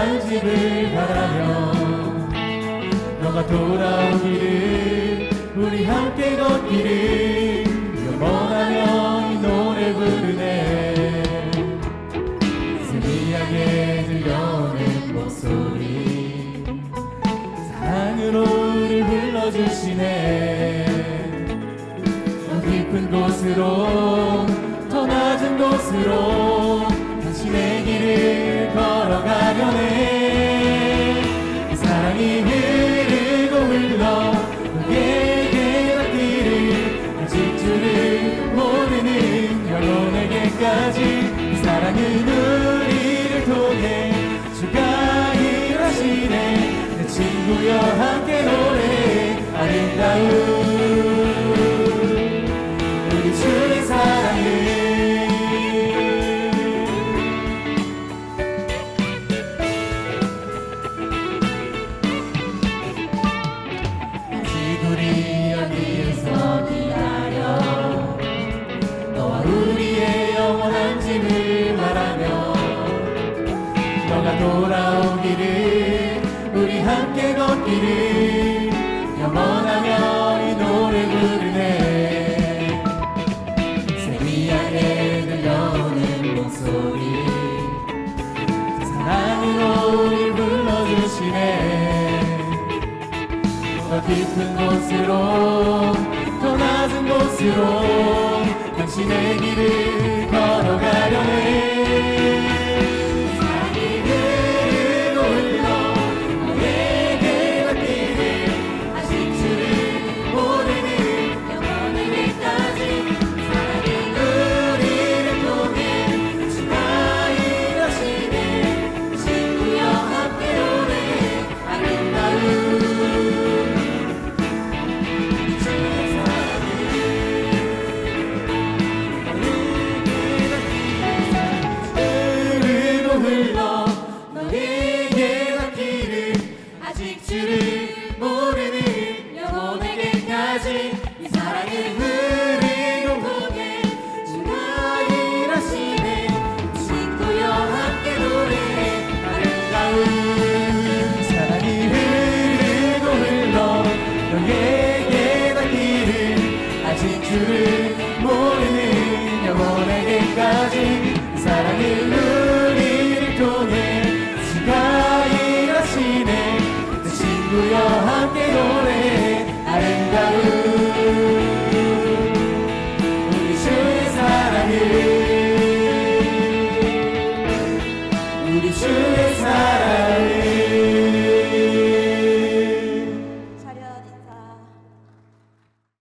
집을 바라며 너가 돌아오기를 우리 함께 걷기를 영원하며 이 노래 부르네. 스미하게 들려오는 목소리. 사랑으로 우리를 불러주시네. 더 깊은 곳으로 더 낮은 곳으로 영혼에게까지. 사랑은 우리를 통해 주가 일하시네. 내 친구여 함께 노래 아름다운 함께 걷기를 영원하며 이 노래 부르네. 세미하게 들려오는 목소리 사랑으로 우리 불러주시네. 더 깊은 곳으로 더 낮은 곳으로 당신의 zinciri